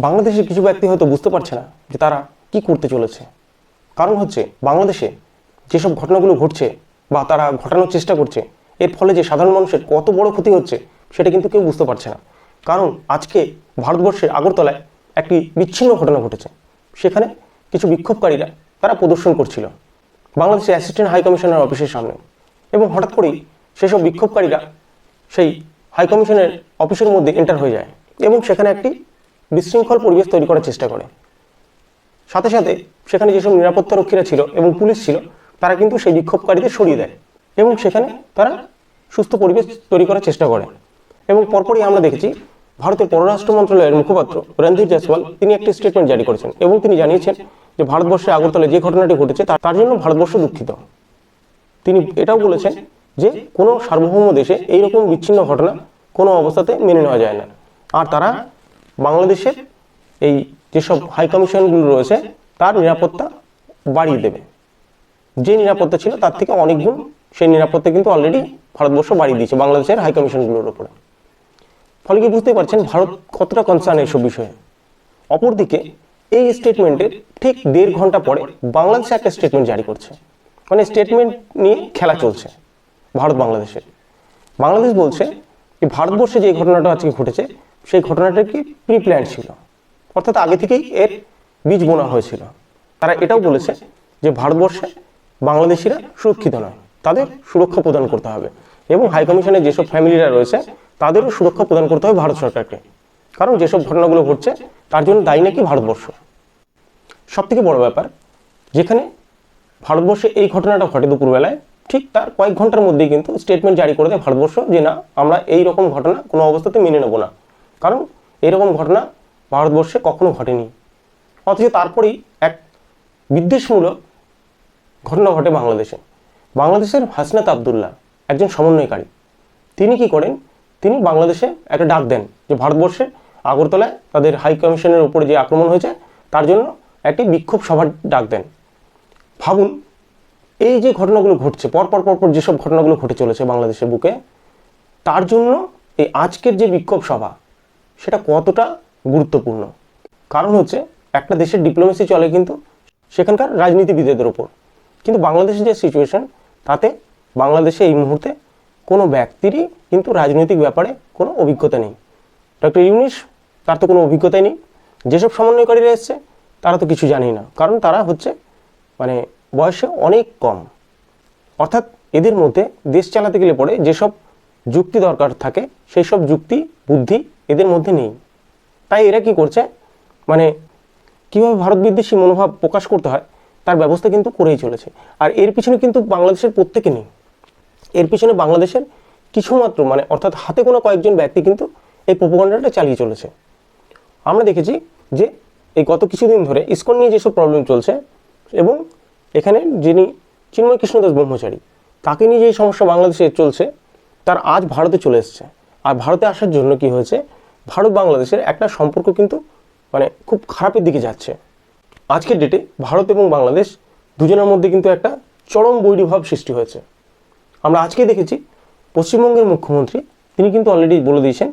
বাংলাদেশের কিছু ব্যক্তি হয়তো বুঝতে পারছে না যে তারা কি করতে চলেছে। কারণ হচ্ছে, বাংলাদেশে যেসব ঘটনাগুলো ঘটছে বা তারা ঘটানোর চেষ্টা করছে, এর ফলে যে সাধারণ মানুষের কত বড় ক্ষতি হচ্ছে সেটা কিন্তু কেউ বুঝতে পারছে না। কারণ আজকে ভারতবর্ষের আগরতলায় একটি বিচ্ছিন্ন ঘটনা ঘটেছে। সেখানে কিছু বিক্ষোভকারীরা তারা প্রদর্শন করছিল। বাংলাদেশের অ্যাসিস্ট্যান্ট হাই কমিশনার অফিসের সামনে। এবং হঠাৎ করেই সেসব বিক্ষোভকারীরা সেই হাইকমিশনের অফিসের মধ্যে এন্টার হয়ে যায়। এবং সেখানে একটি বিশৃঙ্খল পরিবেশ তৈরি করার চেষ্টা করে। সাথে সাথে সেখানে যেসব নিরাপত্তা রক্ষীরা ছিল এবং পুলিশ ছিল, তারা কিন্তু সেই বিক্ষোভকারীদের সরিয়ে দেয় এবং সেখানে তারা সুস্থ পরিবেশ তৈরি করার চেষ্টা করে। এবং পরপরই আমরা দেখেছি ভারতের পররাষ্ট্র মন্ত্রণালয়ের মুখপাত্র রণধীর জয়সওয়াল তিনি একটি স্টেটমেন্ট জারি করেছেন এবং তিনি জানিয়েছেন যে ভারতবর্ষে আগরতলায় যে ঘটনাটি ঘটেছে তার- তার জন্য ভারতবর্ষ দুঃখিত। তিনি এটাও বলেছেন যে কোনো সার্বভৌম দেশে এইরকম বিচ্ছিন্ন ঘটনা কোনো অবস্থাতে মেনে নেওয়া যায় না। আর তারা বাংলাদেশের এই যেসব হাই কমিশনগুলো রয়েছে তার নিরাপত্তা বাড়িয়ে দেবে। যে নিরাপত্তা ছিল তার থেকে অনেক গুণ সেই নিরাপত্তা কিন্তু অলরেডি ভারতবর্ষ বাড়িয়ে দিয়েছে বাংলাদেশের হাই কমিশনগুলোর উপরে। ফলে কি বুঝতেই পারছেন ভারত কতটা কনসার্ন এইসব বিষয়ে? অপরদিকে এই স্টেটমেন্টের ঠিক দেড় ঘণ্টা পরে বাংলাদেশ একটা স্টেটমেন্ট জারি করছে। মানে স্টেটমেন্ট নিয়ে খেলা চলছে ভারত বাংলাদেশে বাংলাদেশ বলছে যে ভারতবর্ষে যে ঘটনাটা আজকে ঘটেছে সেই ঘটনাটা কি প্রি প্ল্যান ছিল? অর্থাৎ আগে থেকেই এর বীজ বোনা হয়েছিল। তারা এটাও বলেছে যে ভারতবর্ষে বাংলাদেশিরা সুরক্ষিত নয়। তাদের সুরক্ষা প্রদান করতে হবে এবং হাই কমিশনের যেসব ফ্যামিলিরা রয়েছে, তাদেরও সুরক্ষা প্রদান করতে হবে ভারত সরকারকে। কারণ যেসব ঘটনাগুলো ঘটছে, তার জন্য দায়ী নাকি ভারতবর্ষ? সব থেকে বড় ব্যাপার, যেখানে ভারতবর্ষে এই ঘটনাটা ঘটে দুপুরবেলায়, ঠিক তার কয়েক ঘণ্টার মধ্যেই কিন্তু স্টেটমেন্ট জারি করে দেয় ভারতবর্ষ যে, না, আমরা এই রকম ঘটনা কোনো অবস্থাতে মেনে নেব না। কারণ এরকম ঘটনা ভারতবর্ষে কখনো ঘটেনি। অথচ তারপরেই এক বিদ্বেষমূলক ঘটনা ঘটে বাংলাদেশে। বাংলাদেশের হাসনাত আবদুল্লাহ একজন সমন্বয়কারী। তিনি কি করেন? তিনি বাংলাদেশে একটা ডাক দেন যে ভারতবর্ষে আগরতলায় তাদের হাই কমিশনের উপরে যে আক্রমণ হয়েছে, তার জন্য একটি বিক্ষোভ সভার ডাক দেন। ভাবুন, এই যে ঘটনাগুলো ঘটছে, পরপর পরপর যেসব ঘটনাগুলো ঘটে চলেছে বাংলাদেশের বুকে, তার জন্য এই আজকের যে বিক্ষোভ সভা সেটা কতটা গুরুত্বপূর্ণ? কারণ হচ্ছে একটা দেশের ডিপ্লোমেসি চলে কিন্তু সেখানকার রাজনীতিবিদদের ওপর। কিন্তু বাংলাদেশের যে সিচুয়েশন তাতে বাংলাদেশে এই মুহূর্তে কোনো ব্যক্তিরই কিন্তু রাজনৈতিক ব্যাপারে কোনো অভিজ্ঞতা নেই। ডক্টর ইউনিস, তার তো কোনো অভিজ্ঞতাই নেই। যেসব সমন্বয়কারীরা এসছে, তারা তো কিছু জানেই না। কারণ তারা হচ্ছে মানে বয়সে অনেক কম। অর্থাৎ এদের মধ্যে দেশ চালাতে গেলে পরে যেসব যুক্তি দরকার থাকে সেই সব যুক্তি, বুদ্ধি এদের মধ্যে নেই। তাই এরা কি করছে? মানে কীভাবে ভারত বিদ্বেষী মনোভাব প্রকাশ করতে হয়, তার ব্যবস্থা কিন্তু করেই চলেছে। আর এর পিছনে কিন্তু বাংলাদেশের প্রত্যেকে নেই। এর পিছনে বাংলাদেশের কিছুমাত্র মানে অর্থাৎ হাতে কোনো কয়েকজন ব্যক্তি কিন্তু এই প্রোপাগান্ডাটা চালিয়ে চলেছে। আমরা দেখেছি যে এই গত কিছুদিন ধরে ইসকন নিয়ে যেসব প্রবলেম চলছে এবং এখানে যিনি চিন্ময় কৃষ্ণদাস ব্রহ্মচারী, তাকে নিয়ে যে সমস্যা বাংলাদেশে চলছে, তার আজ ভারতে চলে এসছে। আর ভারতে আসার জন্য কি হয়েছে? ভারত বাংলাদেশের একটা সম্পর্ক কিন্তু মানে খুব খারাপের দিকে যাচ্ছে। আজকের ডেটে ভারত এবং বাংলাদেশ দুজনের মধ্যে কিন্তু একটা চরম বৈরীভাব সৃষ্টি হয়েছে। আমরা আজকে দেখেছি, পশ্চিমবঙ্গের মুখ্যমন্ত্রী তিনি কিন্তু অলরেডি বলে দিয়েছেন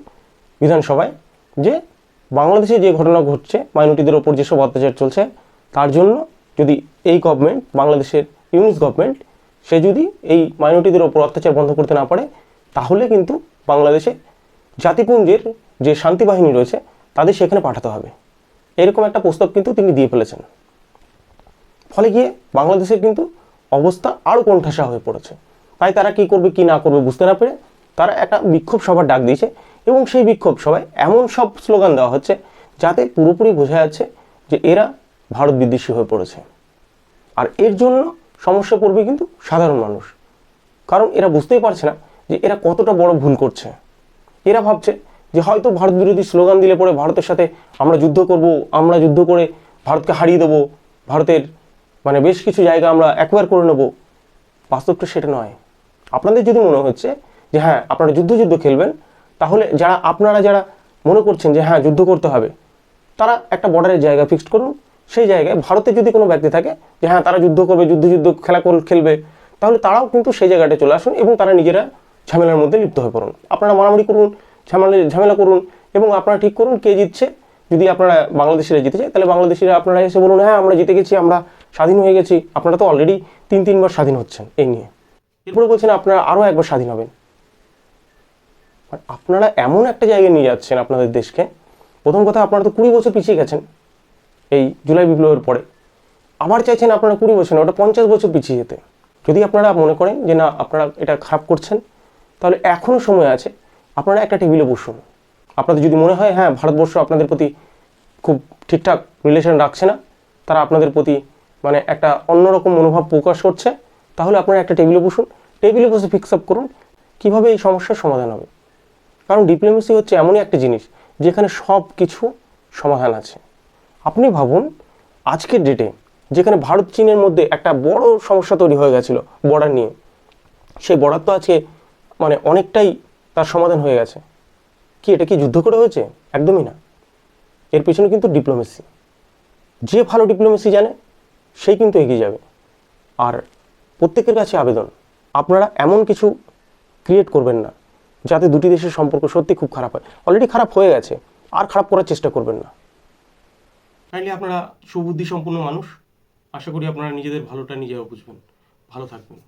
বিধানসভায় যে বাংলাদেশে যে ঘটনা ঘটছে মাইনরিটিদের ওপর যেসব অত্যাচার চলছে, তার জন্য যদি এই গভর্নমেন্ট বাংলাদেশের ইউনিস গভর্নমেন্ট সে যদি এই মাইনরিটিদের ওপর অত্যাচার বন্ধ করতে না পারে, তাহলে কিন্তু বাংলাদেশে জাতিপুঞ্জের যে শান্তি বাহিনী রয়েছে, তাদের সেখানে পাঠাতে হবে। এরকম একটা প্রস্তাব কিন্তু তিনি দিয়ে ফেলেছেন। ফলে গিয়ে বাংলাদেশের কিন্তু অবস্থা আরও কোণঠাসা হয়ে পড়েছে। তাই তারা কি করবে, কি না করবে বুঝতে না পেরে তারা একটা বিক্ষোভ সভার ডাক দিয়েছে এবং সেই বিক্ষোভ সভায় এমন সব স্লোগান দেওয়া হচ্ছে যাতে পুরোপুরি বোঝা যাচ্ছে যে এরা ভারত বিদ্বেষী হয়ে পড়েছে। আর এর জন্য সমস্যা পড়বে কিন্তু সাধারণ মানুষ। কারণ এরা বুঝতেই পারছে না যে এরা কতটা বড় ভুল করছে। এরা ভাবছে যে হয়তো ভারত বিরোধী স্লোগান দিলে পরে ভারতের সাথে আমরা যুদ্ধ করব, আমরা যুদ্ধ করে ভারতকে হারিয়ে দেবো, ভারতের মানে বেশ কিছু জায়গা আমরা অ্যাকোয়ার করে নেব। বাস্তবটা সেটা নয়। আপনাদের যদি মনে হচ্ছে যে হ্যাঁ আপনারা যুদ্ধ যুদ্ধ খেলবেন, তাহলে যারা আপনারা যারা মনে করছেন যে হ্যাঁ যুদ্ধ করতে হবে, তারা একটা বর্ডারের জায়গা ফিক্সড করুন। সেই জায়গায় ভারতে যদি কোনো ব্যক্তি থাকে যে হ্যাঁ তারা যুদ্ধ করবে, যুদ্ধ যুদ্ধ খেলা খেলবে, তাহলে তারাও কিন্তু সেই জায়গাটা চলে আসুন এবং তারা নিজেরা ঝামেলার মধ্যে লিপ্ত হয়ে পড়ুন। আপনারা মারামারি করুন ঝামেলা ঝামেলা করুন এবং আপনারা ঠিক করুন কে জিতছে। যদি আপনারা বাংলাদেশিরা জিতে যায়, তাহলে বাংলাদেশিরা আপনারা এসে বলুন হ্যাঁ আমরা জিতে গেছি, আমরা স্বাধীন হয়ে গেছি। আপনারা তো অলরেডি তিন, তিনবার স্বাধীন হচ্ছেন এই নিয়ে। এরপরে বলছেন, আপনারা আরও একবার স্বাধীন হবেন। আর আপনারা এমন একটা জায়গায় নিয়ে যাচ্ছেন আপনাদের দেশকে। প্রথম কথা, আপনারা তো কুড়ি বছর পিছিয়ে গেছেন এই জুলাই বিপ্লবের পরে। আবার চাইছেন আপনারা কুড়ি বছর না, ওটা পঞ্চাশ বছর পিছিয়ে যেতে। যদি আপনারা মনে করেন যে, না, আপনারা এটা খারাপ করছেন, তাহলে এখনও সময় আছে আপনারা একটা টেবিলে বসুন। আপনাদের যদি মনে হয় হ্যাঁ ভারতবর্ষ আপনাদের প্রতি খুব ঠিকঠাক রিলেশন রাখছে না, তারা আপনাদের প্রতি মানে একটা অন্যরকম মনোভাব প্রকাশ করছে, তাহলে আপনারা একটা টেবিলে বসুন। টেবিলে বসে ফিক্স আপ করুন, কীভাবে এই সমস্যার সমাধান হবে। কারণ ডিপ্লোমেসি হচ্ছে এমনই একটা জিনিস, যেখানে সব কিছু সমাধান আছে। আপনি ভাবুন, আজকের ডেটে যেখানে ভারত চীনের মধ্যে একটা বড় সমস্যা তৈরি হয়ে গেছিল বর্ডার নিয়ে। সেই বর্ডার তো আজকে মানে অনেকটাই তার সমাধান হয়ে গেছে। কি এটা কি যুদ্ধ করে হয়েছে? একদমই না। এর পেছনে কিন্তু ডিপ্লোমেসি যে ভালো ডিপ্লোমেসি জানে, সেই কিন্তু এগিয়ে যাবে। আর প্রত্যেকের কাছে আবেদন, আপনারা এমন কিছু ক্রিয়েট করবেন না, যাতে দুটি দেশের সম্পর্ক সত্যি খুব খারাপ হয়। অলরেডি খারাপ হয়ে গেছে, আর খারাপ করার চেষ্টা করবেন না। কাইন্ডলি আপনারা সুবুদ্ধি সম্পন্ন মানুষ। আশা করি আপনারা নিজেদের ভালোটা নিজেরা বুঝবেন। ভালো থাকবেন।